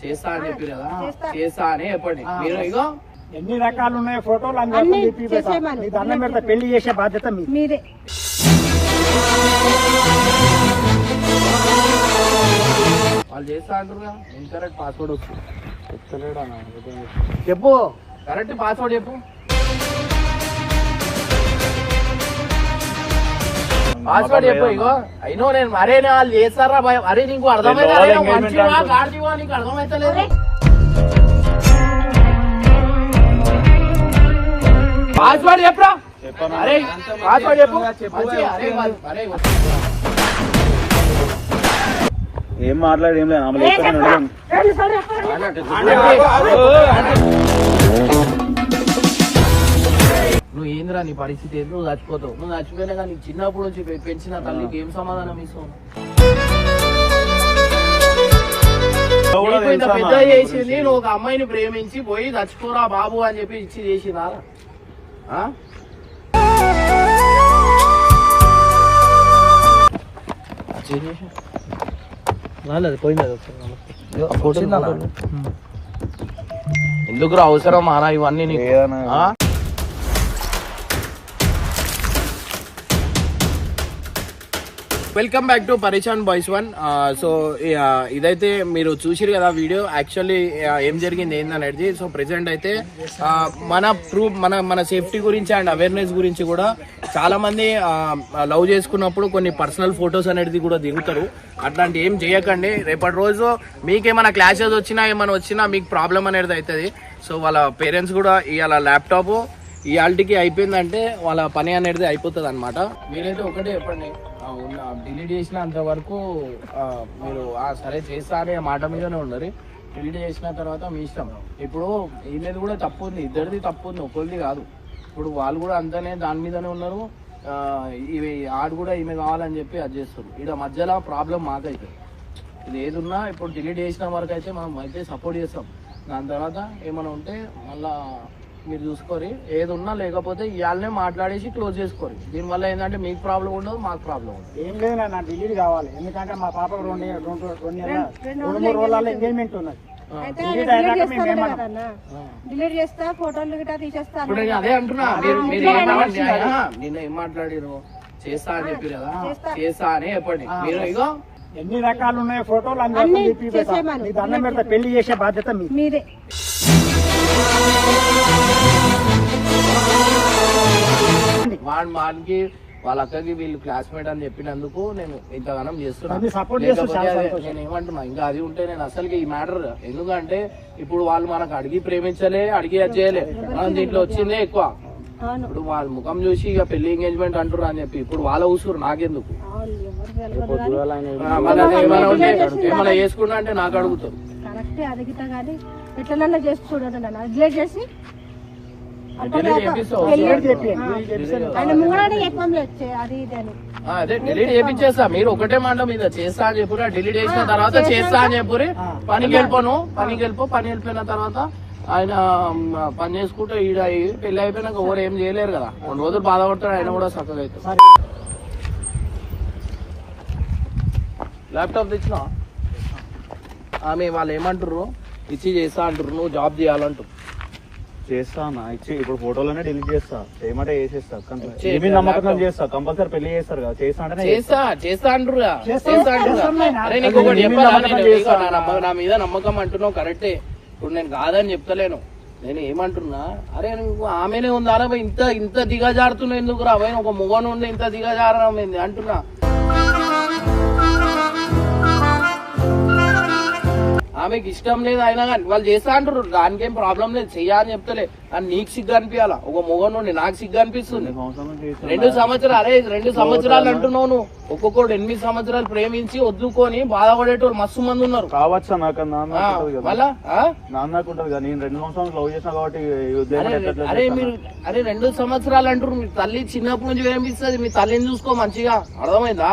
చేస్తా. అని చెప్పి కదా చేస్తా. అని చెప్పండి. మీరు ఇగో. ఎన్ని రకాలు ఉన్నాయి ఫోటోలు అన్ని అందరికీ తిప్పి పెడతా. చేసేయమను. మీ దండం పెడతా పెళ్ళి చేసే బాధ్యత మీ మీరే వాళ్ళు చేస్తా అంటారు ఇన్కరెక్ట్ పాస్వర్డ్ చెప్పు. కరెక్ట్ పాస్వర్డ్ చెప్పు. పాస్వర్డ్ చెప్పు ఇగో. అయినో నేను అరే నేను వాళ్ళు చేస్తారా భయం? అరే నీకు అర్థమైతే మంచివా. గాడిదివా? నీకు అర్థమైతలేదు పాస్వర్డ్ చెప్పురా? అరే పాస్వర్డ్ చెప్పు. ఏం మాట్లాడి ఏం లేదు ఆమె నువ్వు ఏందిరా నీ పరిస్థితి? ఏంది నువ్వు చచ్చిపోతావు? నువ్వు చచ్చిపోయినా కానీ నీకు చిన్నప్పటి నుంచి పె- పెంచిన తల్లికి ఏం సమాధానం ఇస్తావు? కూడా నీకు ఇంత తెలుసా పెద్ద నా చేసింది? నువ్వు ఒక అమ్మాయిని ప్రేమించి పోయి చచ్చిపోరా బాబు అని చెప్పి ఇచ్చి చేసినా ఎందుకు అవసరం? మారా ఇవన్నీ నీకు. ఆ? Welcome back to Parichan boys one so ఇదైతే మీరు చూసిరు కదా వీడియో యాక్చువల్లీ ఏం జరిగింది ఏందనేది సో ప్రెసెంట్ అయితే uh, మన ప్రూఫ్ మన మన సేఫ్టీ గురించి అండ్ అవేర్నెస్ గురించి కూడా చాలా మంది లవ్ uh, చేసుకున్నప్పుడు కొన్ని పర్సనల్ ఫొటోస్ అనేది కూడా దిగుతారు. అట్లాంటి ఏం చేయకండి. రేపటి రోజు మీకేమైనా క్లాషెస్ వచ్చినా ఏమైనా వచ్చినా మీకు ప్రాబ్లం అనేది అవుతుంది సో వాళ్ళ పేరెంట్స్ కూడా ఇవాళ ల్యాప్టాప్ ఈ అయిపోయిందంటే వాళ్ళ పని అనేది అయిపోతుంది అనమాట మీరైతే ఒకటే చెప్పండి. ఉన్న డిలీట్ చేసినంత వరకు మీరు సరే చేస్తా అనే మాట మీదనే ఉండరు డిలీట్ చేసిన తర్వాత మీ ఇష్టం. ఇప్పుడు ఈమెది కూడా తప్పు ఉంది ఇద్దరిది తప్పు ఉంది ఒకరిది కాదు. ఇప్పుడు వాళ్ళు కూడా అంతనే దాని మీదనే ఉన్నారు. ఇవి ఆడు కూడా ఈమె కావాలని చెప్పి అది చేస్తారు. ఇక్కడ మధ్యలో ప్రాబ్లం మాకైతే. ఇది ఏదున్నా ఇప్పుడు డిలీట్ చేసిన వరకు అయితే మనం అయితే సపోర్ట్ చేస్తాం. దాని తర్వాత ఏమైనా ఉంటే మళ్ళా మీరు చూసుకోరి ఏది ఉన్నా లేకపోతే ఇవాళనే మాట్లాడేసి క్లోజ్ చేసుకోరి. దీనివల్ల ఏంటంటే మీకు ప్రాబ్లం ఉండదు మాకు ప్రాబ్లం ఉండదు. ఏం లేదు నా డిలీట్ కావాలి. ఎందుకంటే మా పాపకు రెండు రెండు రెండు నెలల రెండు రెండు మూడు రోజుల ఎంగేజ్మెంట్ ఉన్నది. అయితే డిలీట్ డిలీట్ అయినాక మేము చేస్తాను ఏమన్నాం? కదన్నా డిలీట్ చేస్తా ఫోటోలు గిట్లా తీసేస్తా ఇప్పుడు నేను అదే అంటున్నా. మీరు మీరు ఏం మాట్లాడి- ఆ, నిన్న ఏం మాట్లాడిరు? చేస్తా అని చెప్పి కదా. చేస్తా. అని చెప్పండి. మీరు ఇగో. ఎన్ని రకాలు ఉన్నాయి ఫోటోలు పెడతా. పెళ్ళి చేసే బాధ్యత మీరే వాడు వాడికి వాళ్ళ అక్కకి వీళ్ళు క్లాస్మేట్ అని చెప్పినందుకు నేను ఇంతగానం చేస్తున్నా అది support చేస్తూ లేకపోతే చాలా అదే సంతోషం. నేను ఏమంటున్నా ఇంకా అది ఉంటే నేను అసలుకి ఈ మ్యాటర్ ఎందుకంటే ఇప్పుడు వాళ్ళు మనకు అడిగి ప్రేమించలే అడిగి అది చేయలే. మనం దీంట్లో వచ్చిందే ఎక్కువ. ఇప్పుడు వాళ్ళ ముఖం చూసి ఇక పెళ్ళి ఎంగేజ్మెంట్ అంటున్నారు అని చెప్పి ఇప్పుడు వాళ్ళ ఊసురు నాకెందుకు? ఏమైనా ఉంటే ఏమైనా చేసుకున్నా అంటే నాకు అడుగుతారు. ఎట్లనన్నా చేసి చూడండి నన్ను డిలీట్ చేసి ఆయన చెప్పం అది ఇది అని. ఆ, అదే డిలీట్ మీరు ఒకటే మాట మీద చేస్తా అని చెప్పురా. డిలీట్ చేసిన తర్వాత చేస్తా అని చెప్పురి. పనికి వెళ్ళిపోను పనికి వెళ్ళిపో పని వెళ్ళిపోయిన తర్వాత ఆయన పని చేసుకుంటే ఈడ పెళ్ళి అయిపోయినాక ఎవరు ఏం చేయలేరు కదా. రెండు రోజులు బాధపడతాడు ఆయన కూడా చక్కగా అవుతాడు. ల్యాప్టాప్ తెచ్చినా ఆమె వాళ్ళు ఏమంటారు ఇచ్చి చేస్తా అంటారు నువ్వు జాబ్ చేయాలంటారు చేస్తా అన్న ఇచ్చి ఇప్పుడు ఫోటోలోనే డిలీట్ చేస్తా. చేయమంటే చేసేస్తా. ఏమి నమ్మకం చేస్తా. కంపల్సరీ పెళ్ళి చేస్తారు కదా. చేస్తా అంటే చేస్తా చేస్తా. అంటారుగా నా మీద నమ్మకం అంటున్నావు కరెక్టే. ఇప్పుడు నేను కాదని చెప్తలేను. నేను ఏమంటున్నా? అరే నువ్వు ఆమెనే ఉందా? ఇంత ఇంత దిగజారుతున్నావు ఎందుకు రా ఒక మొగను ఉంది ఇంత దిగజారడం ఏంది? అంటున్నా. ఆమెకి ఇష్టం లేదు అయినా కానీ వాళ్ళు చేస్తా అంటారు దానికేం ప్రాబ్లం లేదు. చెయ్యా అని చెప్తలే. అని నీకు సిగ్గు అనిపించాలా ఒక మొగ నుండి నాకు సిగ్గు అనిపిస్తుంది. రెండు సంవత్సరాలు అరే రెండు సంవత్సరాలు అంటున్నావు నువ్వు. ఒక్కొక్కడు ఎనిమిది సంవత్సరాలు ప్రేమించి వద్దుకొని బాధపడేటోళ్ళు మస్తు మంది ఉన్నారు. కావచ్చా మళ్ళా? అరే? మీరు అరే రెండు సంవత్సరాలు అంటారు మీ తల్లి చిన్నప్పటి నుంచి ప్రేమిస్తుంది మీ తల్లిని చూసుకో మంచిగా. అర్థమైందా?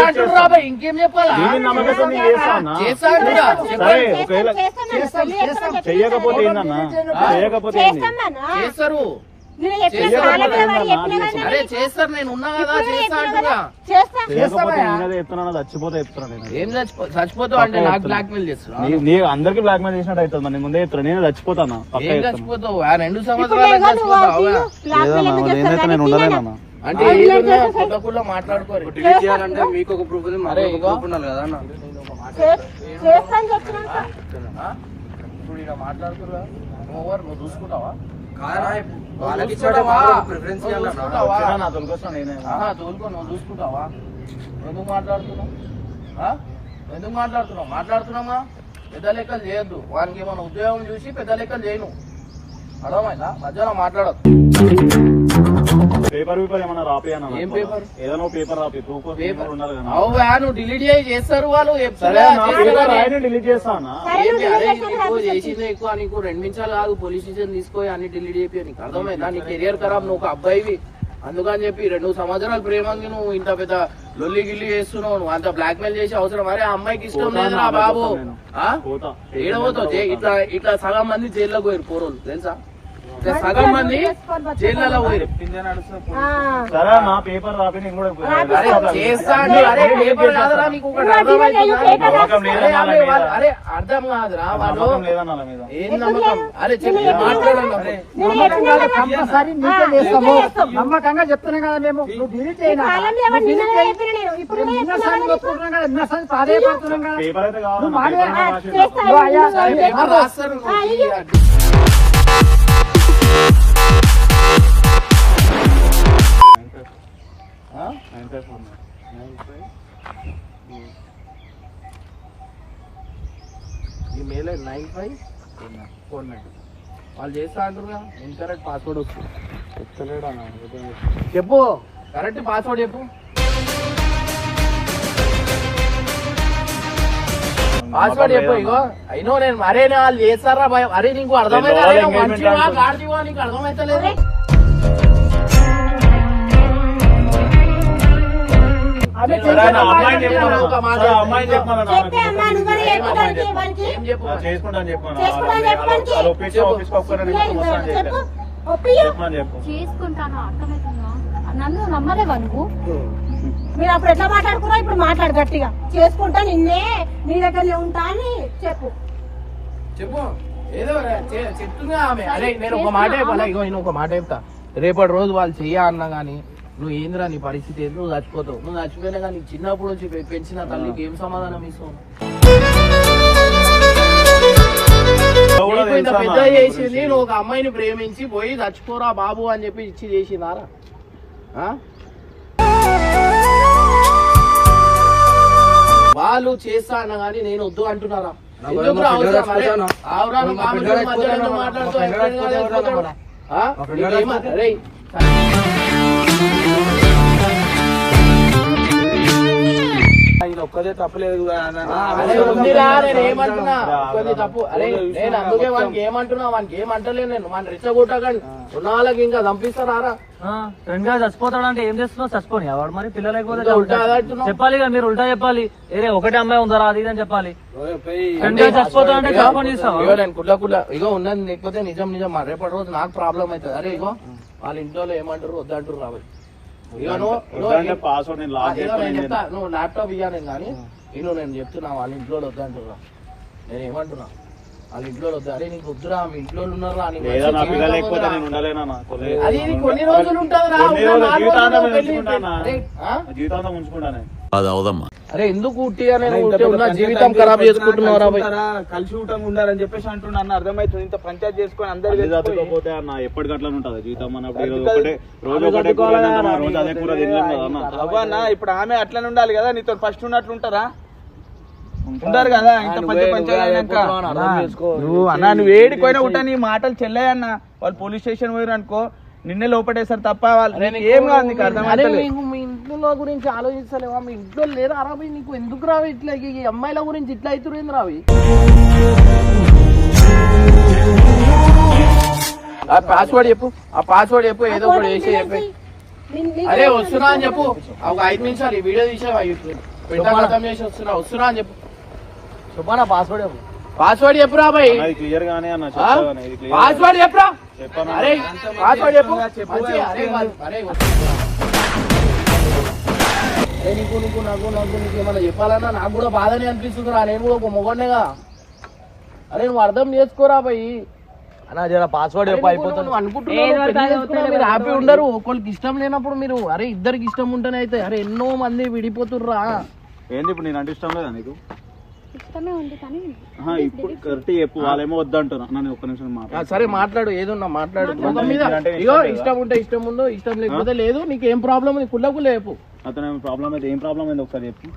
అంటుర్రు చేస్తా. రా భయ్, ఇంకేం చెప్పాలా? ఆ? చేయకపోతే. చేస్తారు. నేను చేస్తారు ఉన్నా కదా చేస్తా అంటున్నా. చచ్చిపోతే చెప్తున్నా ఏం చచ్చిపో చచ్చిపోతావు అంటే నాకు బ్లాక్ మెయిల్ చేస్తున్నా అందరికి బ్లాక్ మెయిల్ చేసినట్టు అవుతుంది మరి నేను ముందే చెప్తున్నా. నేను చచ్చిపోతానా? చచ్చిపోతావు? ఆ రెండు ఇప్పుడు సంవత్సరాలు చచ్చిపోతావు? నేను అంటే మాట్లాడుకోరు. చేయాలంటే మీకు ఒక ప్రూఫ్ ఉండాలి కదా అన్న? ఇప్పుడు ఇలా మాట్లాడుతున్నా ఎవరు? నువ్వు చూసుకుంటావా? చూసుకుంటావా? ఎందుకు మాట్లాడుతున్నావు? ఎందుకు మాట్లాడుతున్నావు? మాట్లాడుతున్నామా? పెద్ద లెక్కలు చేయొద్దు. వానికి ఏమైనా ఉద్యోగం చూసి పెద్ద లెక్కలు చేయను. అర్థమైందా? మధ్యలో మాట్లాడదు పేపర్ పేపర్ ఏమన్నా రాపి అన్న ఏం paper? ఏదైనా పేపర్ రాపి ప్రూఫ్ పేపర్. ఉండాలి కదా? నువ్వు డిలీట్ చేయి చేస్తారు వాళ్ళు? నా పేపర్ డిలీట్ చేస్తానా? ఎక్కువ తర్వాత చేసిందే ఎక్కువ నీకు రెండు నిమిషాలు కాదు పోలీస్ స్టేషన్ తీసుకోయి అన్ని డిలీట్ చేపి నీకు అర్థమైందా? నీ కెరియర్ ఖరాబ్ నువ్వు ఒక అబ్బాయివి. అందుకని చెప్పి రెండు సంవత్సరాల ప్రేమకి నువ్వు ఇంత పెద్ద లొల్లి గిల్లి చేస్తున్నావు నువ్వు అంత బ్లాక్ మెయిల్ చేసే అవసరం. అరే ఆ అమ్మాయికి ఇష్టం లేదురా అన్న, బాబు. ఏడవతో ఇట్లా ఇట్లా సగం మంది జైల్లోకి పోయారు పోరోలు తెలుసా? సగం మంది జైల్లో పోయారు సరే నా పేపర్ కూడా అరే అర్థం కాదురా వాళ్ళు. నమ్మకం లేదన్నా వాళ్ళ మీద. ఏం నమ్మకం? అరే చెప్పి మాట్లాడండి అప్పుడు. నేను చెప్పిన కదా, ఆ, నీకే చేస్తాము. నీకే. నైన్ ఫైవ్ ఫోర్ నైన్ వాళ్ళు చేస్తా అంటారుగా ఇన్కరెక్ట్ పాస్వర్డ్ వస్తుంది. చెప్తలేడా అన్న? చెప్పు కరెక్ట్ పాస్వర్డ్ చెప్పు. పాస్వర్డ్ చెప్పు ఇగో. అయినో నేను అరే నేను వాళ్ళు చేస్తారా భయం. అరే నీకు అర్థమైతే అర్థమైతలేదు చేసుకుంటాను అర్థమవుతుందా? నన్ను నమ్మలేవా నువ్వు మీరు అప్పుడు ఎట్లా మాట్లాడుకున్నా ఇప్పుడు మాట్లాడు గట్టిగా. చేసుకుంటా నిన్నే నీ దగ్గరనే ఉంటా అని చెప్పు. చెప్పు. ఏదో చెప్తున్నా ఆమె. అరే నేను ఒక మాట చెప్పాలా? ఇగో నేను ఒక మాట చెప్తా. రేపటి రోజు వాళ్ళు చెయ్య అన్నా గానీ నువ్వు ఏందిరా నీ పరిస్థితి ఏంది నువ్వు చచ్చిపోతావు నువ్వు చచ్చిపోయినా కానీ చిన్నప్పటి నుంచి పె- పెంచిన తల్లికి ఏం సమాధానం ఇస్తావు కూడా నీకు ఇంత తెలుసా పెద్ద? చేసింది నువ్వు ఒక అమ్మాయిని ప్రేమించి పోయి చచ్చిపోరా బాబు అని చెప్పి ఇచ్చి చేసిందారా ఆ? వాళ్ళు చేస్తా అన్న గానీ నేను వద్దు అంటున్నారా నా ఎందుకు మా రా ఫ్రెండ్ అవసరం? అరే, చచ్చిపోతాను. ఆవురా నువ్వు మా మామూలు ఫ్రెండ్ మధ్యలో ఎందుకు చచ్చిపోతాను. మాట్లాడుతావు? మా ఫ్రెండ్ ఎక్కడికి చచ్చిపోతాను. వెళ్ళిపోతావు? ఆ? మా ఫ్రెండ్ నీకేమ- చచ్చిపోతాను. రేయ్, ఇది ఒక్కదే తప్పలేదు తప్పు అరే నేను అందుకే వానికి ఏమంటున్నా వానికి ఏమంటలేను నేను. మన రెచ్చగొట్టకండి. ఉన్న వాళ్ళకి ఇంకా చంపిస్తారా ఫ్రెండ్గా చచ్చిపోతాడు అంటే ఏం చేస్తున్నావు? చచ్చిపోని వాడు మరి పిల్లలు లేకపోతే ఇంకా ఉల్టా అదంటున్నావు? చెప్పాలి కదా మీరు ఉల్టా చెప్పాలి. ఏరే ఒకటే అమ్మాయి ఉందరా అది అని చెప్పాలి. చచ్చిపోతాడు అంటే నేను కుట్ల కుట్ల ఇగో ఉన్నది లేకపోతే నిజం నిజం. రేపటి రోజు నాకు ప్రాబ్లం అవుతుంది. అరే ఇగో వాళ్ళ ఇంట్లో ఏమంటారు వద్దంటారు రాబోయ్ చెప్తా. నువ్వు ల్యాప్టాప్ ఇయ్యాను కానీ నేను నేను చెప్తున్నా వాళ్ళ ఇంట్లో వద్దంటున్నా నేను ఏమంటున్నా? వాళ్ళ ఇంట్లో వద్దు అరే నీకు వద్దురా మీ ఇంట్లో ఉన్నారా అది కొన్ని రోజులు ఉంటుందిరా అది అవదమ్మా. అరే ఎందుకు ఉట్టిగా నేను ఉన్న జీవితం ఖరాబ్ కలిసి చేసుకుంటున్నారా? కలిసి ఉంటాం ఉండాలని చెప్పేసి అంటున్నా అన్న అర్థమవుతుంది ఇంత పంచాయతీ చేసుకొని అందరు అది తట్టుకోకపోతే అన్న ఎప్పటికట్లా ఉంటుంది. జీవితం అన్నప్పుడు రోజు ఒకటే అదే కూర అవ్వన్నా ఇప్పుడు ఆమె అట్లనే ఉండాలి కదా నీతో ఫస్ట్ ఉన్నట్లు ఉంటారా ఉంటారు కదా ఇంత పెద్ద పంచాయతీ. నువ్వు అన్న నువ్వు ఏడిపోయినా ఉంటా నీ మాటలు చెల్లాయన్న వాళ్ళు పోలీస్ స్టేషన్ పోయారు అనుకో నిన్నే లోపడేసారు తప్ప వాళ్ళు ఏం కాదు నీకు అరే అర్థం ఇంట్లో గురించి ఆలోచించలేవా? మీ ఇంట్లో లేరా రావి నీకు ఎందుకు రావి ఇట్లా? ఈ అమ్మాయిల గురించి ఇట్లా అవుతుంది రావి ఆ పాస్వర్డ్ చెప్పు. ఆ పాస్వర్డ్ చెప్పు ఏదో ఒకటి వేసి చెప్పి. అరే వస్తున్నా అని చెప్పు. ఒక ఐదు నిమిషాలు ఈ వీడియో తీసేవా పెట్టా చేసి వస్తున్నా. వస్తున్నా అని చెప్పు. చెప్పనా పాస్వర్డ్ పాస్వర్డ్ చెప్పురా బాయ్. క్లియర్ గానే అన్న పాస్వర్డ్ చెప్పురా చెప్పనా? అరే పాస్వర్డ్ చెప్పు. చెప్పు, అరే నీకు నీకు నాకు నాకు నీకు ఏమన్నా చెప్పాలన్నా నాకు కూడా బాధనే అనిపిస్తుంది రా నేను కూడా ఒక మొగన్నేగా అరే నువ్వు అర్థం చేసుకోరా పోయి అన్న జర పాస్వర్డ్ అయిపోతుంది. మీరు హ్యాపీ ఉండరు. ఒకరికి ఇష్టం లేనప్పుడు మీరు అరే ఇద్దరికి ఇష్టం ఉంటేనే అయితే అరే ఎన్నో మంది విడిపోతుర్రా. ఏంది ఇప్పుడు నేను అంటే ఇష్టం లేదా నీకు? ఇష్టమే ఉంది కానీ ఆహా, ఇప్పుడు కరెక్ట్ చెప్పు వాళ్ళేమో వద్దంటున్నా. నన్ను ఒక్క నిమిషం మాట్లాడు. సరే మాట్లాడు ఏదున్నా మాట్లాడు. మొత్తం మీద ఇగో? ఇష్టం ఉంటే ఇష్టం ఉందో ఇష్టం లేకపోతే లేదు నీకు ఏం ప్రాబ్లం ఉంది? కుల్ల కుల్ల చెప్పు. అతను ప్రాబ్లం అయితే ఏం ప్రాబ్లం అయింది ఒకసారి చెప్పు.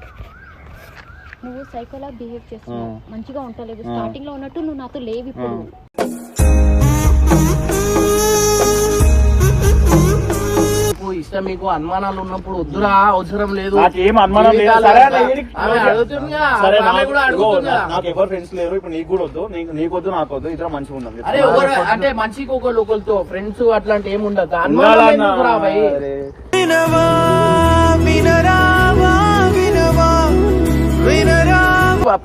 నువ్వు సైకోలా బిహేవ్ చేస్తున్నావు. మంచిగా ఉంటలేదు స్టార్టింగ్లో ఉన్నట్టు నువ్వు నాతో లేవు ఇప్పుడు. ఇష్టం మీకు అనుమానాలు ఉన్నప్పుడు వద్దురా అవసరం లేదు నాకేం అనుమానం లేదు జీవితాలు సరే అట్లా. అన్న, వీడికి- ఆమె అడుగుతుందిగా, సరే ఆమె నాకు- కూడా ఇగో, అడుగుతుందిగా. నా- నాకు ఎవరు ఫ్రెండ్స్ లేరు ఇప్పుడు నీకు కూడా వద్దు నీకు నీకు వద్దు నాకు వద్దు ఇద్దరు మంచిగా అరే అంటే మంచికి ఒకరు ఒకరితో ఫ్రెండ్స్ అట్లాంటి ఏమి ఉండదు ఉండాలన్న. అనుమానం ఎందుకురా భయ్? అరే.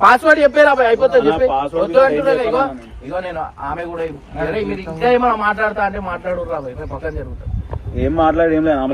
పాస్వర్డ్ చెప్పారా భయ్ అయిపోతుంది అన్న, చెప్పి password వద్దు ఏం అంటున్నా ఇగో చెప్పాను నేను. ఇగో నేను ఆమె కూడా అరే మీరు ఇంకా ఏమైనా మాట్లాడతా అంటే మాట్లాడు రా భయ్ మేము పక్కన జరుగుతాం ఏం మాట్లాడి ఏం లేదు. ఆమె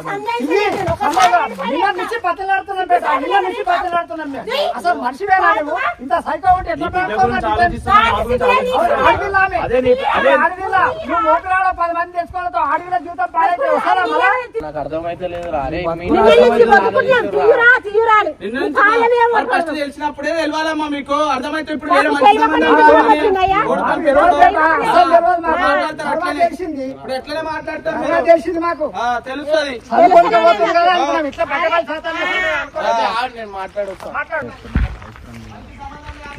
లేకపోతే నేను చెప్పరా? అడగను. రెండు సార్లు చెప్పరా? నీ బిడ్డ కూడా తప్పు. నిన్నే ఇట్లా సంజాయిస్తున్నాడు. ఒకసారి అసలు నువ్వు ఇంత సైకో ఉంటే ఎట్లా. నువ్వు పది మంది తెచ్చుకోవడంతో ఆడపిల్ల జీవితం పాడైతే వస్తారా? నాకు అర్థమైతే లేదు నుంచి నుంచి. తెలిసినప్పుడే తెలియాలమ్మా మీకు అర్థమైతే ఇప్పుడు. తెలిసింది ఇప్పుడు ఎట్లనే? తెలిసింది మాకు తెలుస్తుంది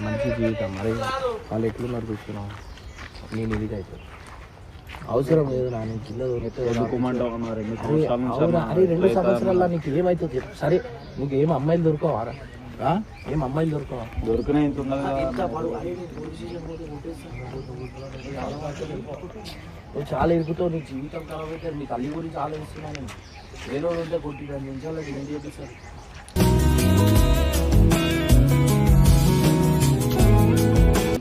మంచి జీవితం. మరి వాళ్ళు ఎట్లున్నారు చూస్తున్నావు? నేను ఇది అవుతుంది అవసరం లేదు నా నేను కింద రెండు అరే, సంవత్సరాల రెండు ఇట్లా సంవత్సరాల్లో నీకు ఏమైతుంది? చెప్పు సరే నీకు ఏం అమ్మాయిలు దొరకవారా ఆ? ఏం అమ్మాయిలు దొరకవా? దొరికినా ఇంత. ఎంత. నువ్వు చాలా ఇరుకుతావు నీ జీవితం ఖరాబ్ అయితే నీ తల్లి గురించి ఆలోచిస్తున్నాను నేను. వేరే ఉంటే కొట్టి రెండు ఏం చేపిస్తారు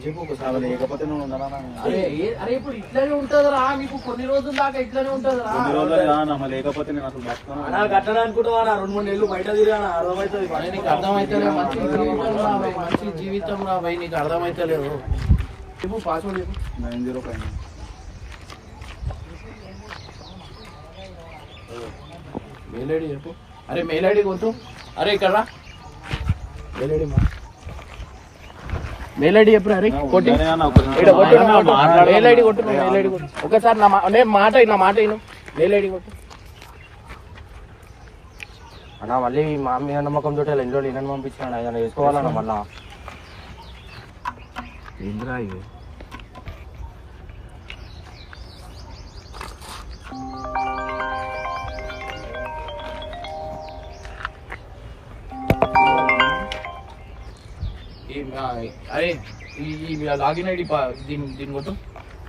చెప్పు ఒకసారి అలా లేకపోతే నువ్వు ఉండరా అన్న? అరే ఏ- అరే ఇప్పుడు ఇట్లానే ఉంటదిరా మీకు కొన్ని రోజుల దాకా ఇట్లానే ఉంటదిరా. కొన్ని రోజులు కాదన్న, మరి లేకపోతే నేను అసలు బతకను. కట్టడా అనుకుంటావా రెండు మూడు నెలలు బయట తిరిగానా? అర్థమవుతుంది అరే నీకు అర్థమైతలేదు మంచి జీవితం రా భయ్, మంచి జీవితం రా భయ్ నీకు అర్థమైతలేదు. చెప్పు పాస్వర్డ్ చెప్పు. Nine zero five mail ID చెప్పు. అరే మెయిల్ ఐడి కొట్టు అరే ఇక్కడ రా. మెయిల్ ఐడి మా. మెయిల్ ఐడి చెప్పు అరే. కొట్టి. మెయిల్ ఐడి కొట్టు. మెయిల్ ఐడి కొట్టు ఒకసారి నా మా- నేను మాట నా మాట విను మెయిల్ ఐడి కొట్టు. అన్న మళ్ళీ మా మీద నమ్మకం తోటి ఎన్ని రోజులు పంపించాను ఆయన వేసుకోవాలన్న మళ్ళా. ఏంద్రా ఇది? అరే ఈ ఈ లాగిన్ ఐడి దీని దీని కొట్టు.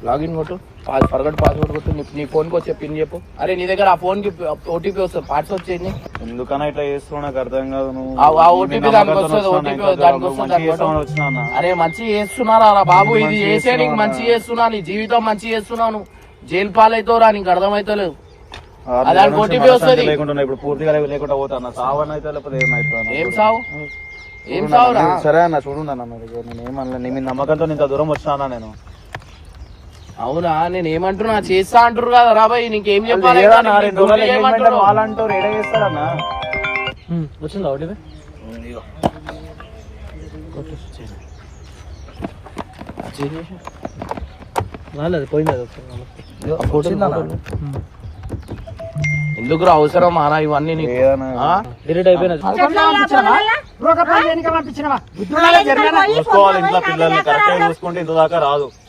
లాగిన్ కొట్టు. పాస్ ఫర్గట్ పాస్వర్డ్ కొట్టు. నీ- ఫోన్కి వచ్చే పిన్ చెప్పు. అరే నీ దగ్గర ఆ ఫోన్కి ఓటీపీ వస్తుంది. పార్ట్స్ వచ్చేది ఎందుకన్నా ఇట్లా చేస్తున్నావు? నాకు అర్థం కాదు నువ్వు. ఆ- దానికి వస్తుంది, దానికి వస్తుంది. అరే మంచి చేస్తున్నారా రా బాబు. ఇది చేసే నీకు మంచి. చేస్తున్నా నీ జీవితం మంచి చేస్తున్నావు జైలు పాలైతావురా నీకు అర్థమైతలేదు. అది మనశ్శాంతి వస్తది. లేకుండా ఇప్పుడు పూర్తిగా లేకుండా పోతా అన్న సావని అయితే లేకపోతే ఏం సావు? ఏం సావురా? సరే అన్న చూడు ఇక నేను ఏమన్నా నీ మీద నమ్మకంతో ఇంత దూరం వచ్చినా నేను? అవునా? నేను ఏమంటున్నా? చేస్తా అంటారు కదా రాబాయ్ నీకేం చెప్పాలి? రెండు చేస్తారన్నా వచ్చిందా ఒకటి రాలేదు పోయింది? అది ఎందుకు రా అవసరం? అనా ఇవన్నీ నీకు. ఏదన్నా పని చేయనీకే పంపించినవా చూసుకోవాలి ఇంట్లో పిల్లల్ని కరెక్ట్ చూసుకుంటే ఇంత దాకా రాదు.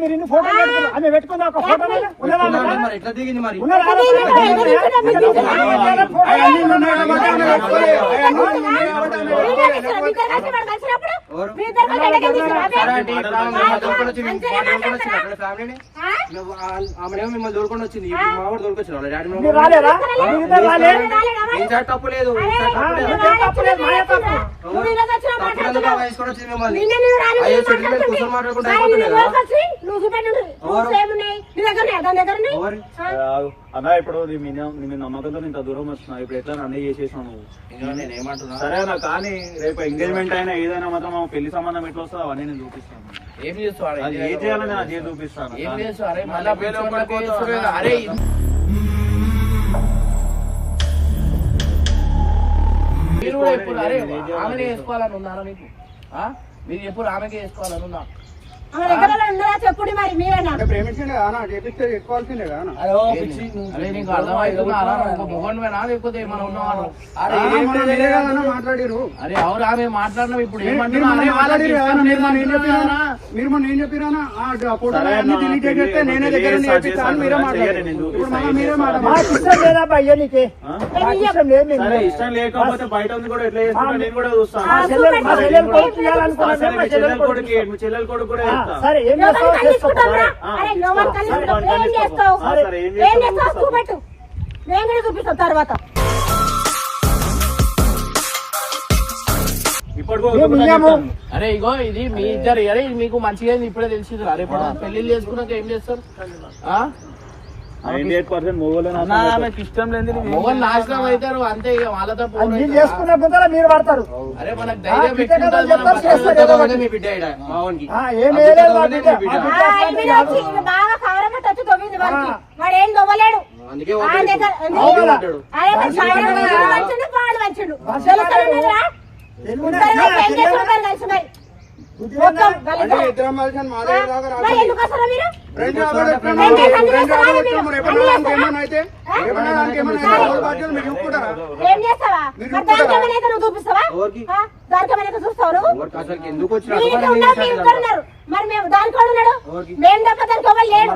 మీరు ఇన్ని పెట్టుకున్నారు. ఆమె పెట్టుకుందా ఒక ఫోటో ఎట్లా దిగింది మరి? ఫోటో ఆమె ఆమెనేమో మిమ్మల్ని తోలుకొని వచ్చింది మా వాడు వాళ్ళ డాడీ రాలేదా? ఇద్దరు రాలే? తప్పు లేదు అరే, ఏం సార్ తప్పు లేదు. నువ్వు రాలే, తప్పు లేదు. నువ్వు ఇలా వచ్చినా తప్పు లేదు మాట్లాడుతున్నావు. వేసుకొని వచ్చింది మిమ్మల్ని అయ్యో చెట్టు మీద. కూర్చొని మాట్లాడుకుంటే? ఎవరు? ఆ? అన్న ఇప్పుడు నీ నీ మీద నమ్మకంతో ఇంత దూరం వస్తున్నా ఇప్పుడు ఎట్లా నన్ను చేసేసావు నువ్వు? ఇంకా నేను ఏమంటున్నా? సరే అన్న కానీ రేపు ఎంగేజ్మెంట్ అయినా ఏదైనా మాత్రం మా పెళ్ళి సంబంధం ఎట్లా వస్తుందో అవన్నీ నేను చూపిస్తాను. ఏం చేస్తావు అది ఏ చేయాలని అదే చూపిస్తాను? ఏం అరే? మీరు కూడా ఎప్పుడు అరే ఆమెనే వేసుకోవాలని ఉన్నారా మీకు? మీరు ఎప్పుడు ఆమెకే వేసుకోవాలని చెప్పుడి మరి మీరేనా? అరే లేకపోతే అవును ఆమె ఇప్పుడు? మీరు మొన్న ఏం చెప్పిరానా ఆ ఫోటోలు అన్ని డిలీట్ చేస్తే నేనే దగ్గర మీరే మాట్లాడారు. నేను. మాట్లాడారు. ఇష్టం లేకపోతే బయట ఉంది కూడా ఎట్లా చేస్తున్నా నేను చూస్తాను చెల్లెలు కొడుకు సరే ఏం చేస్తావు? అరే ఏం చేస్తావు? ఏం చేస్తావు. చూపెట్టు. నేను కూడా తర్వాత. అరే ఇగో ఇది మీ ఇద్దరు అరే మీకు మంచిగా అయింది ఇప్పుడే తెలిసింది అరే ఇప్పుడు పెళ్ళిళ్ళు చేసుకున్నాక ఏం చేస్తారు? ఇష్టం లేదు మొగలు నాశనం అవుతారు అంతే. చేసుకున్న బుద్ధల మీరు పడతారు. వాడు ఏం తవ్వలేడు. అందుకే ఎందుకు మీరు మీ మేము ఉన్నాడు? మేము తప్ప దానికి ఎవరు లేడు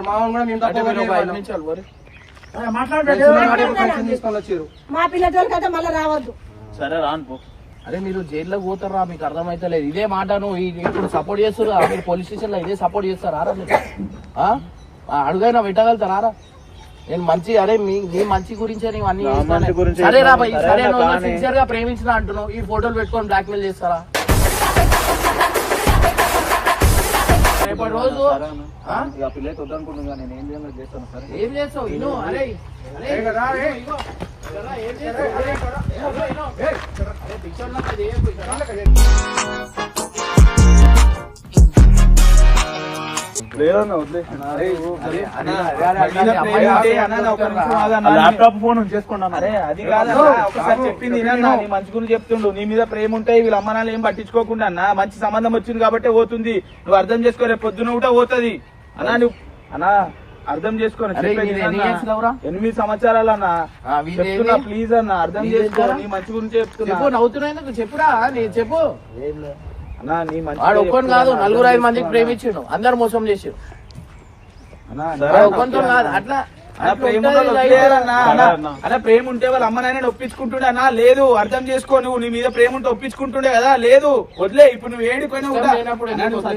పిల్ల అయితే మళ్ళీ రావద్దు. సరే రాను పో. అరే మీరు జైల్లో పోతారా? మీకు అర్థమైతలేదు ఇదే మాట నువ్వు ఈ- ఇప్పుడు సపోర్ట్ చేస్తారా మీరు పోలీస్ స్టేషన్లో ఇదే సపోర్ట్ చేస్తారా? అడుగైనా పెట్టగలుగుతారా? రా? నేను మంచి అరే మీ మీ మంచి గురించే నీవు అన్ని సరే నువ్వు. సిన్సియర్గా ప్రేమించిన అంటున్నావు. ఈ ఫోటోలు పెట్టుకొని బ్లాక్ మెయిల్ చేస్తారా రేపటి రోజు చేస్తావు? ఇను అరే అరే ఏం చేస్తావు? ల్యాప్టాప్ ఫోన్ ఉంచేసుకున్నాను అరే అది కాదన్నా ఒకసారి చెప్పింది నీ మంచి గురించి చెప్తుండు నీ మీద ప్రేమ ఉంటే వీళ్ళ అమ్మ నాన్న ఏం పట్టించుకోకుండా అన్న. మంచి సంబంధం వచ్చింది కాబట్టి పోతుంది. నువ్వు అర్థం చేసుకో రేపు పొద్దున కూడా పోతుంది. అన్నా నువ్వు అన్నా. అర్థం లవురా? ఎనిమిది సంవత్సరాలు అన్న చెప్తున్నా? ప్లీజ్ అన్న. అర్థం చేసుకో? నీ మంచి గురించి చెప్తున్నా. చెప్పురా నీ చెప్పు. అన్నా నీ మంచి వాడు ఒక్కని కాదు నలుగురు ఐదు మందికి ప్రేమించిండు. అందరు మోసం ఒక్కనితో కాదు అట్లా అలా ప్రేమ ఉంటే వాళ్ళ అమ్మ నాయన ఒప్పించుకుంటుండే అన్నా. లేదు అర్థం చేసుకో నువ్వు నీ మీద ప్రేమ ఉంటే ఒప్పించుకుంటుండే కదా. లేదు వదిలే ఇప్పుడు నువ్వు ఏడిపోయినా